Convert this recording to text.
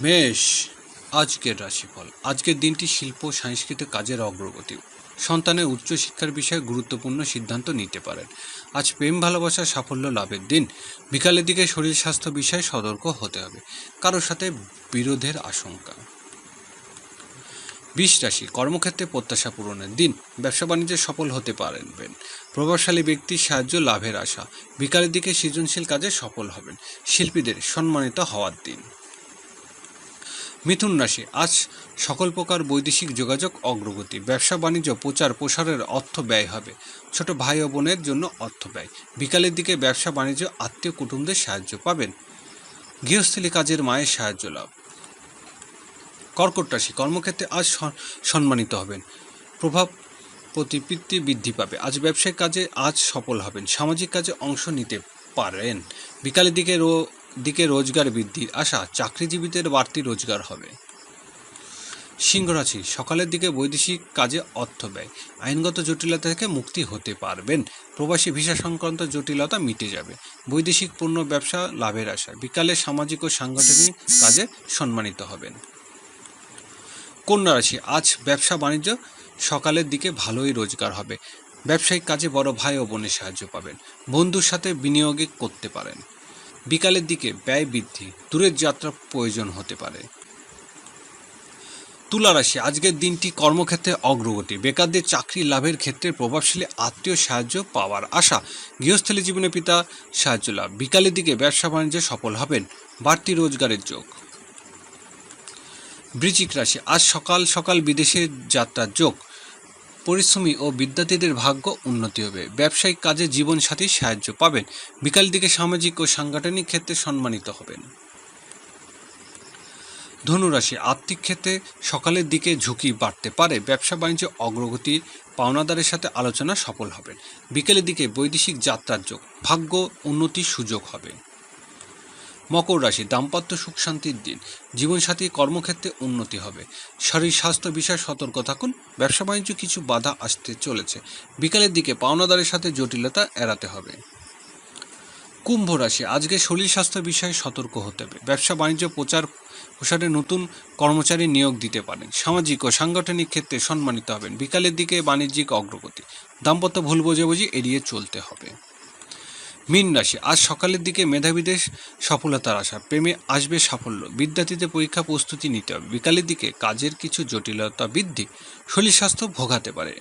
মেষ আজকের রাশিফল। আজকের দিনটি শিল্প, সাংস্কৃতিক কাজের অগ্রগতি। সন্তানের উচ্চশিক্ষার বিষয়ে গুরুত্বপূর্ণ সিদ্ধান্ত নিতে পারেন। আজ প্রেম, ভালোবাসা, সাফল্য লাভের দিন। বিকালের দিকে শরীর স্বাস্থ্য বিষয়ে সতর্ক হতে হবে। কারোর সাথে বিরোধের আশঙ্কা। বিষ রাশি, কর্মক্ষেত্রে প্রত্যাশা পূরণের দিন। ব্যবসা বাণিজ্যে সফল হতে পারবেন। প্রভাবশালী ব্যক্তির সাহায্য, লাভের আশা। বিকালের দিকে সৃজনশীল কাজে সফল হবেন। শিল্পীদের সম্মানিত হওয়ার দিন। মিথুন রাশি, আজ সকল প্রকার বৈদেশিক যোগাযোগ অগ্রগতি, ব্যবসা, বাণিজ্য, প্রচার, প্রসারের অর্থ ব্যয় হবে। ছোট ভাই ও বোনের জন্য অর্থ ব্যয়। বিকালের দিকে ব্যবসা, বাণিজ্য, আত্মীয়, কুটুমদের সাহায্য পাবেন। গৃহস্থলী কাজের মায়ের সাহায্য লাভ। কর্কট রাশি, কর্মক্ষেত্রে আজ সম্মানিত হবেন। প্রভাব প্রতিপত্তি বৃদ্ধি পাবে। আজ ব্যবসায়িক কাজে আজ সফল হবেন। সামাজিক কাজে অংশ নিতে পারেন। বিকালের দিকে দিকে রোজগার বৃদ্ধির আশা চাকরিজীবীদের বাড়তি রোজগার হবে। সিংহ রাশি সকালের দিকে বৈদেশিক কাজে অর্থ ব্যয়। আইনগত জটিলতা থেকে মুক্তি হতে পারবেন। প্রবাসী ভিসা সংক্রান্ত জটিলতা মিটে যাবে। বৈদেশিক পণ্য ব্যবসা লাভের আশা। বিকালে সামাজিক ও সাংগঠনিক কাজে সম্মানিত হবেন। কন্যা রাশি আজ ব্যবসা বাণিজ্য, সকালের দিকে ভালোই রোজগার হবে। ব্যবসায়িক কাজে বড় ভাই ও বোনের সাহায্য পাবেন। বন্ধুর সাথে বিনিয়োগে করতে পারেন। বিকালের দিকে ব্যয় বৃদ্ধি, দূরের যাত্রা প্রয়োজন হতে পারে। তুলা রাশি, আজকের দিনটি কর্মক্ষেত্রে অগ্রগতি। বেকারদের চাকরি লাভের ক্ষেত্রে প্রভাবশালী আত্মীয় সাহায্য পাওয়ার আশা। গৃহস্থলী জীবনে পিতা সাহায্য লাভ। বিকালের দিকে ব্যবসা বাণিজ্যে সফল হবেন। বাড়তি রোজগারের যোগ। বৃচিক রাশি, আজ সকাল সকাল বিদেশে যাত্রার যোগ। পরিশ্রমী ও বিদ্যার্থীদের ভাগ্য উন্নতি হবে। ব্যবসায়িক কাজে জীবনসাথীর সাহায্য পাবেন। বিকাল দিকে সামাজিক ও সাংগঠনিক ক্ষেত্রে সম্মানিত হবেন। ধনুরাশি আর্থিক ক্ষেত্রে সকালের দিকে ঝুঁকি বাড়তে পারে। ব্যবসা বাণিজ্য অগ্রগতি পাওনাদারের সাথে আলোচনা সফল হবেন। বিকেলের দিকে বৈদেশিক যাত্রার যোগ। ভাগ্য উন্নতির সুযোগ হবে। মকর রাশি দাম্পত্য সুখ শান্তির দিন। জীবনসাথী কর্মক্ষেত্রে উন্নতি হবে। শরীর স্বাস্থ্য বিষয়ে সতর্ক থাকুন। ব্যবসা বাণিজ্য কিছু বাধা আসতে চলেছে। বিকালের দিকে পাওনাদারের সাথে জটিলতা এড়াতে হবে। কুম্ভ রাশি, আজকে শরীর স্বাস্থ্য বিষয়ে সতর্ক হতে হবে। ব্যবসা বাণিজ্য প্রচার প্রসারে নতুন কর্মচারী নিয়োগ দিতে পারেন। সামাজিক ও সাংগঠনিক ক্ষেত্রে সম্মানিত হবেন। বিকালের দিকে বাণিজ্যিক অগ্রগতি। দাম্পত্য ভুল বোঝাবুঝি এড়িয়ে চলতে হবে। মীন রাশি। আজ সকালের দিকে মেধাবীদের সফলতার আশা। প্রেমে আসবে সাফল্য। বিদ্যার্থীদের পরীক্ষা প্রস্তুতি নিতে হবে। বিকালের দিকে কাজের কিছু জটিলতা বৃদ্ধি। শরীর স্বাস্থ্য ভোগাতে পারে।